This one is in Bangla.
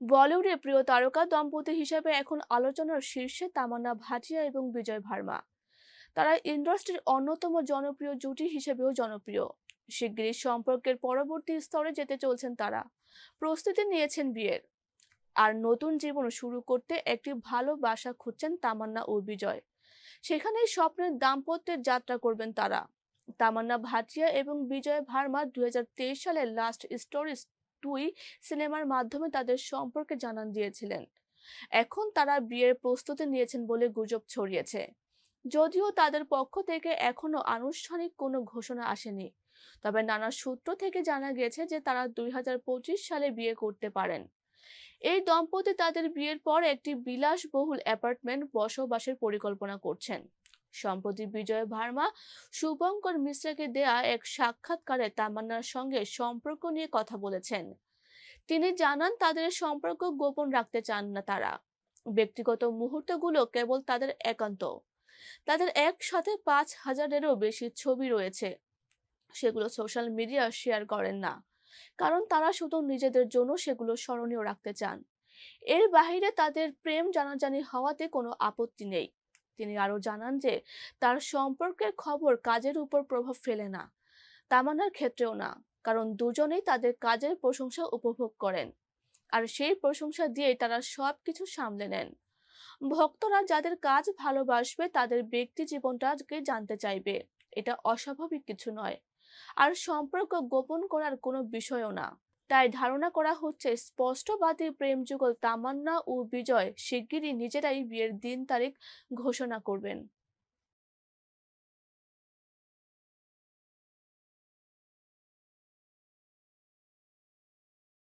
বলিউডে প্রিয় তারকা দম্পতি হিসেবে এখন আলোচনার শীর্ষে তামান্না ভাটিয়া এবং বিজয় ভার্মা। তারা ইন্ডাস্ট্রির অন্যতম জনপ্রিয় জুটি হিসেবেও জনপ্রিয়। শিগগিরই সম্পর্কের পরবর্তী স্তরে যেতে চলছেন তারা। প্রস্তুতি নিয়েছেন বিয়ের। আর নতুন জীবন শুরু করতে একটি ভালো বাসা খুঁজছেন তামান্না ও বিজয়। সেখানেই স্বপ্নের দাম্পত্যের যাত্রা করবেন তারা। তামান্না ভাটিয়া এবং বিজয় ভার্মা দুই সালে লাস্ট স্টোরিজ টুই সিনেমার মাধ্যমে তাদের সম্পর্কে জানান দিয়েছিলেন। এখন তারা বিয়ের প্রস্তুতি নিয়েছেন বলে গুজব ছড়িয়েছে। যদিও তাদের পক্ষ থেকে এখনও আনুষ্ঠানিক কোনো ঘোষণা আসেনি। তবে নানা সূত্র থেকে জানা গেছে যে তারা দুই হাজার পঁচিশ সালে বিয়ে করতে পারেন। এই দম্পতি তাদের বিয়ের পর একটি বিলাসবহুল অ্যাপার্টমেন্ট বসবাসের পরিকল্পনা করছেন। সম্প্রতি বিজয় ভার্মা, শুভঙ্কর মিশ্রাকে দেয়া এক সাক্ষাৎকারে তামান্নার সঙ্গে সম্পর্ক নিয়ে কথা বলেছেন। তিনি জানান, তাদের সম্পর্ক গোপন রাখতে চান না তারা। ব্যক্তিগত মুহূর্তগুলো কেবল তাদের একান্ত। তাদের একসাথে পাঁচ হাজারেরও বেশি ছবি রয়েছে। সেগুলো সোশ্যাল মিডিয়া শেয়ার করেন না। কারণ তারা শুধু নিজেদের জন্য সেগুলো স্মরণীয় রাখতে চান। এর বাহিরে তাদের প্রেম জানাজানি হওয়াতে কোনো আপত্তি নেই। তিনি আরও জানান যে, তার সম্পর্কের খবর কাজের উপর প্রভাব ফেলে না। তামান্নার ক্ষেত্রেও না, কারণ দুজনেই তাদের কাজের প্রশংসা উপভোগ করেন। আর সেই প্রশংসা দিয়েই তারা সবকিছু সামলে নেন। ভক্তরা যাদের কাজ ভালোবাসবে, তাদের ব্যক্তি জীবনটাকে জানতে চাইবে। এটা অস্বাভাবিক কিছু নয়। আর সম্পর্ক গোপন করার কোনো বিষয়ও না। তাই ধারণা করা হচ্ছে স্পষ্টবাদী প্রেম যুগল তামান্না ও বিজয় শিগগিরই নিজেরাই বিয়ের দিন তারিখ ঘোষণা করবেন।